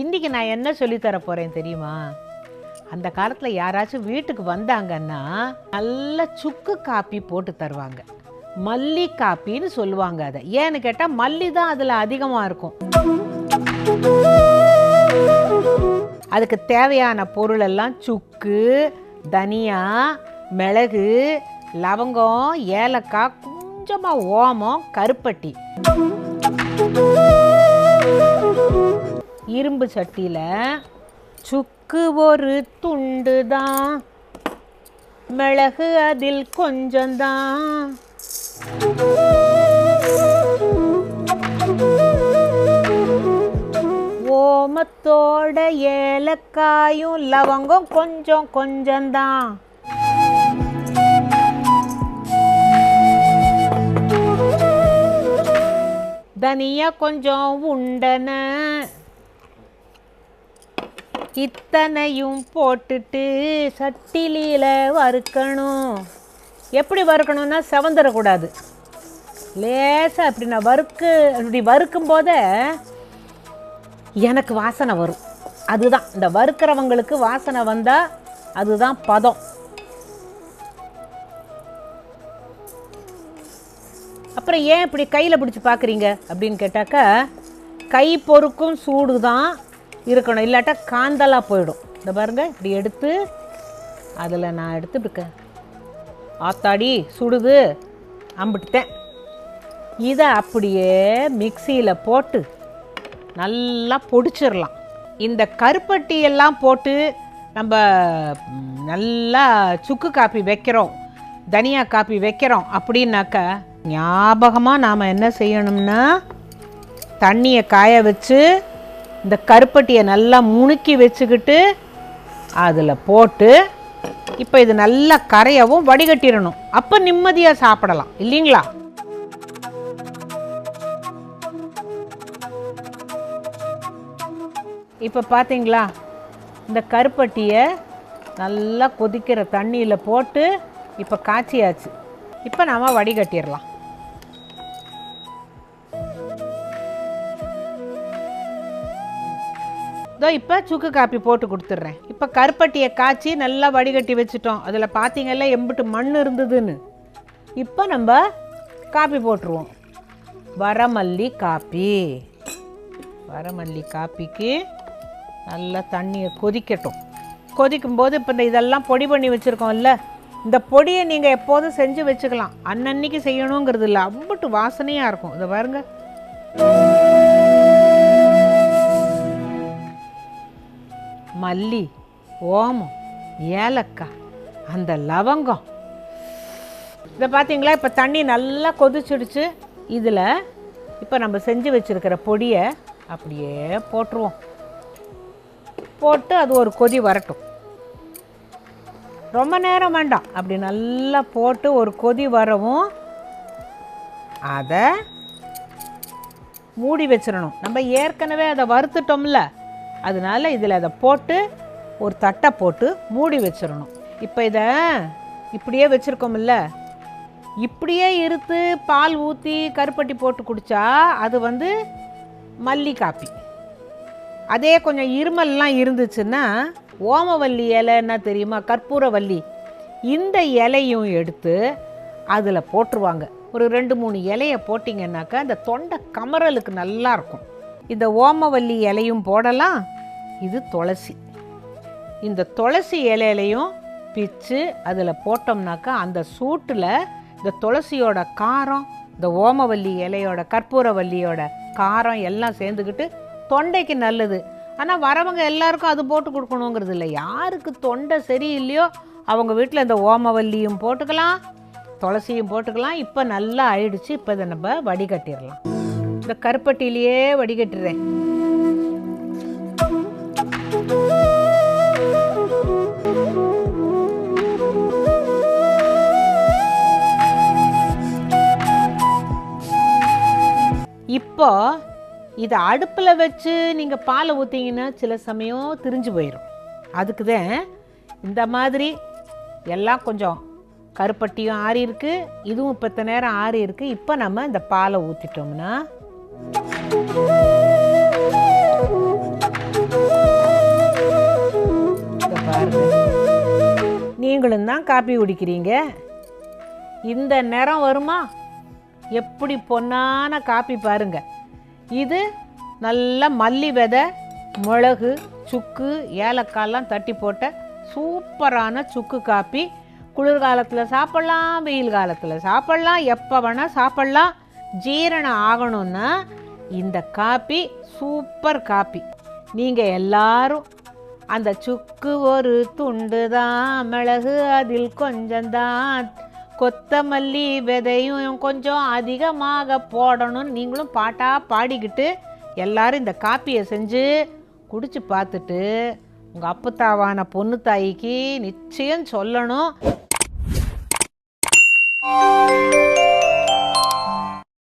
இன்றைக்கி நான் என்ன சொல்லித்தர போகிறேன் தெரியுமா? அந்த காலத்தில் யாராச்சும் வீட்டுக்கு வந்தாங்கன்னா நல்ல சுக்கு காப்பி போட்டு தருவாங்க. மல்லி காப்பின்னு சொல்லுவாங்க அதை. ஏன்னு கேட்டால் மல்லி தான் அதில் அதிகமாக இருக்கும். அதுக்கு தேவையான பொருள் எல்லாம் சுக்கு தனியா மிளகு லவங்கம் ஏலக்காய் கொஞ்சமாக ஓமம் கருப்பட்டி. இரும்பு சட்டியில் சுக்கு ஒரு துண்டு தான் மிளகு அதில் கொஞ்சம்தான். ஓமத்தோட ஏலக்காயும் லவங்கம் கொஞ்சம் கொஞ்சம்தான். தனியா கொஞ்சம் உண்டன. இத்தனையும் போட்டுட்டு சட்டிலியில் வறுக்கணும். எப்படி வறுக்கணும்னா செவந்துடக்கூடாது லேசாக அப்படி நான் வறுக்கு அப்படி வறுக்கும் போதே எனக்கு வாசனை வரும். அதுதான் இந்த வறுக்கிறவங்களுக்கு வாசனை வந்தால் அதுதான் பதம். அப்புறம் ஏன் இப்படி கையில் பிடிச்சி பார்க்குறீங்க அப்படின்னு கேட்டாக்கா கை பொறுக்கும் சூடு தான் இருக்கணும். இல்லாட்டா காந்தலாக போயிடும். இந்த பாருங்க இப்படி எடுத்து அதில் நான் எடுத்து இப்படி ஆத்தாடி சுடுது அம்பிட்டுட்டேன். இதை அப்படியே மிக்சியில் போட்டு நல்லா பொடிச்சிடலாம் இந்த கருப்பட்டியெல்லாம் போட்டு நம்ம நல்லா சுக்கு காப்பி வைக்கிறோம். தனியா காப்பி வைக்கிறோம். அப்படின்னாக்கா ஞாபகமாக நாம் என்ன செய்யணும்னா தண்ணியை காய வச்சு இந்த கருப்பட்டியை நல்லா முணுக்கி வச்சுக்கிட்டு அதில் போட்டு இப்போ இது நல்லா கரையவும் வடிகட்டிடணும். அப்போ நிம்மதியாக சாப்பிடலாம். இல்லைங்களா? இப்போ பார்த்தீங்களா இந்த கருப்பட்டியை நல்லா கொதிக்கிற தண்ணியில் போட்டு இப்போ காய்ச்சியாச்சு. இப்போ நாம் வடிகட்டிடலாம். இதோ இப்போ சுக்கு காப்பி போட்டு கொடுத்துட்றேன். இப்போ கருப்பட்டியை காய்ச்சி நல்லா வடிகட்டி வச்சுட்டோம். அதில் பார்த்தீங்கல்ல எம்பிட்டு மண் இருந்ததுன்னு. இப்போ நம்ம காப்பி போட்டுருவோம். வரமல்லி காப்பி. வரமல்லி காப்பிக்கு நல்லா தண்ணியை கொதிக்கட்டும். கொதிக்கும்போது இப்போ இந்த இதெல்லாம் பொடி பண்ணி வச்சுருக்கோம்ல இந்த பொடியை நீங்கள் எப்போதும் செஞ்சு வச்சுக்கலாம். அன்னன்னைக்கு செய்யணுங்கிறது இல்லை அம்பிட்டு வாசனையாக இருக்கும். இதை பாருங்கள் மல்லி ஓமம் ஏலக்காய் அந்த லவங்கம். இதை பார்த்தீங்களா இப்போ தண்ணி நல்லா கொதிச்சிடுச்சு. இதில் இப்போ நம்ம செஞ்சு வச்சுருக்கிற பொடியை அப்படியே போட்டுருவோம். போட்டு அது ஒரு கொதி வரட்டும். ரொம்ப நேரம் வேண்டாம். அப்படி நல்லா போட்டு ஒரு கொதி வரவும் அதை மூடி வச்சிடணும். நம்ம ஏற்கனவே அதை வறுத்துட்டோம்ல? அதனால இதில் அதை போட்டு ஒரு தட்டை போட்டு மூடி வச்சிடணும். இப்போ இதை இப்படியே வச்சுருக்கோம்ல. இப்படியே இருத்து பால் ஊற்றி கருப்பட்டி போட்டு குடித்தா அது வந்து மல்லி காப்பி. அதே கொஞ்சம் இருமல்லாம் இருந்துச்சுன்னா ஓமவல்லி இலைன்னா தெரியுமா? கற்பூரவல்லி இந்த இலையும் எடுத்து அதில் போட்டுருவாங்க. ஒரு ரெண்டு மூணு இலையை போட்டிங்கன்னாக்கா அந்த தொண்டை கமரலுக்கு நல்லா இருக்கும். இந்த ஓமவல்லி இலையும் போடலாம். இது துளசி. இந்த துளசி இலையிலையும் பிச்சு அதில் போட்டோம்னாக்கா அந்த சூட்டில் இந்த துளசியோட காரம் இந்த ஓமவல்லி இலையோட கற்பூரவல்லியோட காரம் எல்லாம் சேர்ந்துக்கிட்டு தொண்டைக்கு நல்லது. ஆனால் வரவங்க எல்லாருக்கும் அது போட்டு கொடுக்கணுங்கிறது இல்லை. யாருக்கு தொண்டை சரியில்லையோ அவங்க வீட்டில் இந்த ஓமவல்லியும் போட்டுக்கலாம் துளசியும் போட்டுக்கலாம். இப்போ நல்லா ஆயிடுச்சு. இப்போ இதை நம்ம வடிகட்டிடலாம். இந்த கருப்பட்டிலேயே வடிகட்டுறேன். இப்போ இதை அடுப்பில் வச்சு நீங்கள் பாலை ஊற்றிங்கன்னா சில சமயம் திரிஞ்சு போயிடும் அதுக்கு தான் இந்த மாதிரி எல்லாம் கொஞ்சம் கருப்பட்டியும் ஆறி இருக்குது இதுவும் இப்போ நேரம் ஆறி இருக்குது இப்போ நம்ம இந்த பாலை ஊற்றிட்டோம்னா நீங்களும் தான் காப்பி குடிக்கிறீங்க. இந்த நேரம் வருமா? எப்படி பொன்னான காப்பி பாருங்க. இது நல்ல மல்லி விதை மிளகு சுக்கு ஏலக்காயெல்லாம் தட்டி போட்ட சூப்பரான சுக்கு காப்பி. குளிர்காலத்தில் சாப்பிட்லாம் வெயில் காலத்தில் சாப்பிட்லாம் எப்போ வேணால் சாப்பிட்லாம். ஜீரணம் ஆகணும்னா இந்த காப்பி சூப்பர் காப்பி. நீங்கள் எல்லாரும் அந்த சுக்கு ஒரு துண்டு தான் மிளகு அதில் கொஞ்சம்தான் கொத்தமல்லி விதையும் கொஞ்சம் அதிகமாக போடணும்னு நீங்களும் பாட்டாக பாடிக்கிட்டு எல்லாரும் இந்த காப்பியை செஞ்சு குடிச்சு பார்த்துட்டு உங்கள் அப்புத்தாவான பொண்ணு தாய்க்கு நிச்சயம் சொல்லணும்.